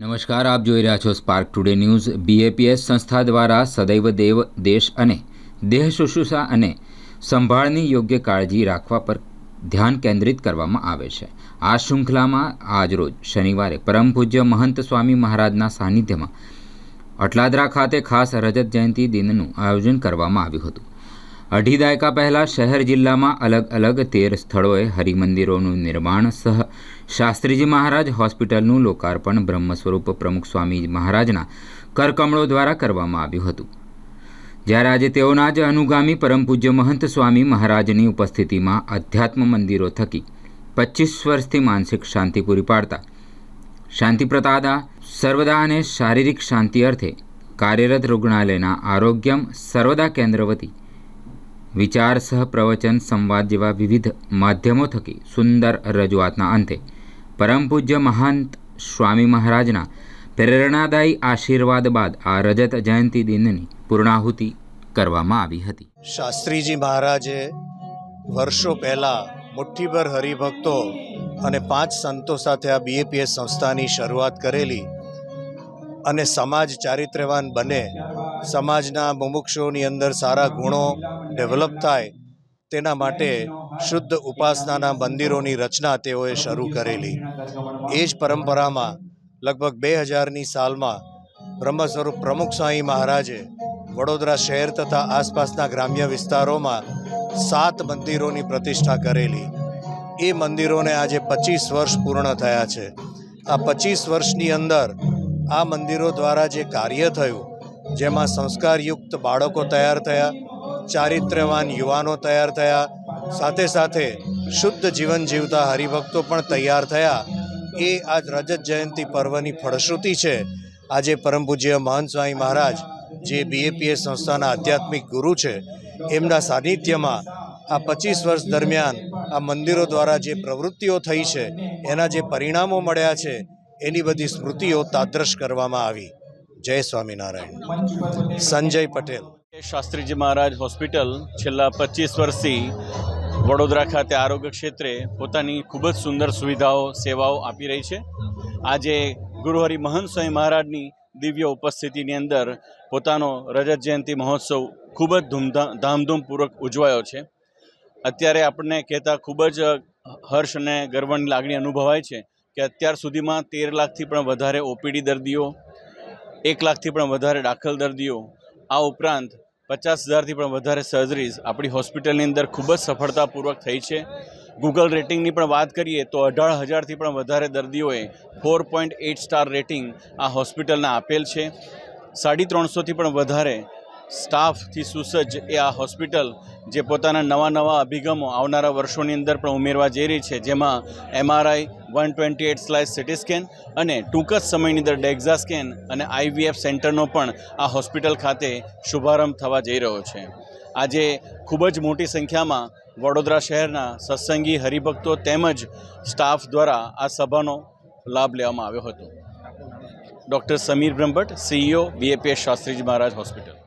નમસ્કાર, આપ જોઈ રહ્યા છો સ્પાર્ક ટુડે ન્યૂઝ બીએપીએસ સંસ્થા દ્વારા સદૈવ દેવ, દેશ અને દેહ શુશ્રૂષા અને સંભાળની યોગ્ય કાળજી રાખવા પર ધ્યાન કેન્દ્રિત કરવામાં આવે છે. આ શૃંખલામાં આજરોજ શનિવારે પરમ પૂજ્ય મહંત સ્વામી મહારાજના સાનિધ્યમાં અટલાદરા ખાતે ખાસ રજત જયંતિ દિનનું આયોજન કરવામાં આવ્યું હતું. અઢી દાયકા પહેલાં શહેર જિલ્લામાં અલગ અલગ તેર સ્થળોએ હરિમંદિરોનું નિર્માણ સહ શાસ્ત્રીજી મહારાજ હોસ્પિટલનું લોકાર્પણ બ્રહ્મ સ્વરૂપ પ્રમુખ સ્વામી મહારાજના કરકમળો દ્વારા કરવામાં આવ્યું હતું. જ્યારે આજે તેઓના જ અનુગામી પરમ પૂજ્ય મહંત સ્વામી મહારાજની ઉપસ્થિતિમાં અધ્યાત્મ મંદિરો થકી પચીસ વર્ષથી માનસિક શાંતિ પૂરી પાડતા શાંતિપ્રતાદા સર્વદા અને શારીરિક શાંતિ અર્થે કાર્યરત રૂગ્ણાલયના આરોગ્યમ સર્વદા કેન્દ્ર વતી વિચાર સહ પ્રવચન સંવાદ જેવા વિવિધ માધ્યમો થકી સુંદર રજૂઆતના અંતે પરમ પૂજ્ય મહાંત સ્વામી મહારાજના પ્રેરણાદાયી આશીર્વાદ બાદ આ રજત જયંતિ દિનની પૂર્ણાહુતિ કરવામાં આવી હતી. શાસ્ત્રીજી મહારાજે વર્ષો પહેલાં મુઠ્ઠીભર હરિભક્તો અને પાંચ સંતો સાથે આ બીએપીએસ સંસ્થાની શરૂઆત કરેલી અને સમાજ ચારિત્ર્યવાન બને સમાજના મુમુક્ષોની અંદર સારા ગુણો ડેવલપ થાય તેના માટે શુદ્ધ ઉપાસનાના મંદિરોની રચના તેઓએ શરૂ કરેલી. એ જ પરંપરામાં લગભગ બે હજારની સાલમાં બ્રહ્મ સ્વરૂપ પ્રમુખ સ્વામી મહારાજે વડોદરા શહેર તથા આસપાસના ગ્રામ્ય વિસ્તારોમાં સાત મંદિરોની પ્રતિષ્ઠા કરેલી. એ મંદિરોને આજે પચીસ વર્ષ પૂર્ણ થયા છે. આ પચીસ વર્ષની અંદર આ મંદિરો દ્વારા જે કાર્ય થયું જેમાં સંસ્કારયુક્ત બાળકો તૈયાર થયા, ચારિત્ર્યવાન યુવાનો તૈયાર થયા, સાથે સાથે શુદ્ધ જીવન જીવતા હરિભક્તો પણ તૈયાર થયા. એ આજ રજત જયંતિ પર્વની ફળશ્રુતિ છે. આજે પરમ પૂજ્ય મહંત સ્વામી મહારાજ, જે બીએપીએ સંસ્થાના આધ્યાત્મિક ગુરુ છે, એમના સાનિધ્યમાં આ પચીસ વર્ષ દરમિયાન આ મંદિરો દ્વારા જે પ્રવૃત્તિઓ થઈ છે, એના જે પરિણામો મળ્યા છે, એની બધી સ્મૃતિઓ તાદ્રશ કરવામાં આવી. જય સ્વામિનારાયણ. સંજય પટેલ. શાસ્ત્રીજી મહારાજ હોસ્પિટલ છેલ્લા પચીસ વર્ષથી વડોદરા ખાતે આરોગ્ય ક્ષેત્રે પોતાની ખૂબ જ સુંદર સુવિધાઓ સેવાઓ આપી રહી છે. આજે ગુરુહરિ મહંત સ્વામી મહારાજની દિવ્ય ઉપસ્થિતિની અંદર પોતાનો રજત જયંતિ મહોત્સવ ખૂબ જ ધૂમધામ ધામધૂમપૂર્વક ઉજવાયો છે. અત્યારે આપણને કહેતા ખૂબ જ હર્ષ અને ગર્વની લાગણી અનુભવાય છે કે અત્યાર સુધીમાં તેર લાખથી પણ વધારે ઓપીડી દર્દીઓ એક લાખથી પણ વધારે દાખલ દર્દીઓ, આ ઉપરાંત પચાસ હજારથી પણ વધારે સર્જરીઝ આપણી હોસ્પિટલની અંદર ખૂબ જ સફળતાપૂર્વક થઈ છે. ગૂગલ રેટિંગની પણ વાત કરીએ તો અઢાર હજારથી પણ વધારે દર્દીઓએ four point eight star rating આ હોસ્પિટલને આપેલ છે. સાડી ત્રણસોથી પણ વધારે સ્ટાફથી સુસજ્જ એ આ હોસ્પિટલ જે પોતાના નવા નવા અભિગમો આવનારા વર્ષોની અંદર પણ ઉમેરવા જઈ રહી છે, જેમાં MRI one twenty eight slice CT scan અને ટૂંક જ સમયની અંદર ડેક્ઝા સ્કેન અને આઈવીએફ સેન્ટરનો પણ આ હોસ્પિટલ ખાતે શુભારંભ થવા જઈ રહ્યો છે. આજે ખૂબ જ મોટી સંખ્યામાં વડોદરા શહેરના સત્સંગી, હરિભક્તો તેમજ સ્ટાફ દ્વારા આ સભાનો લાભ લેવામાં આવ્યો હતો. Doctor Sameer Brahmbhatt CEO BAPS Shastriji Maharaj hospital.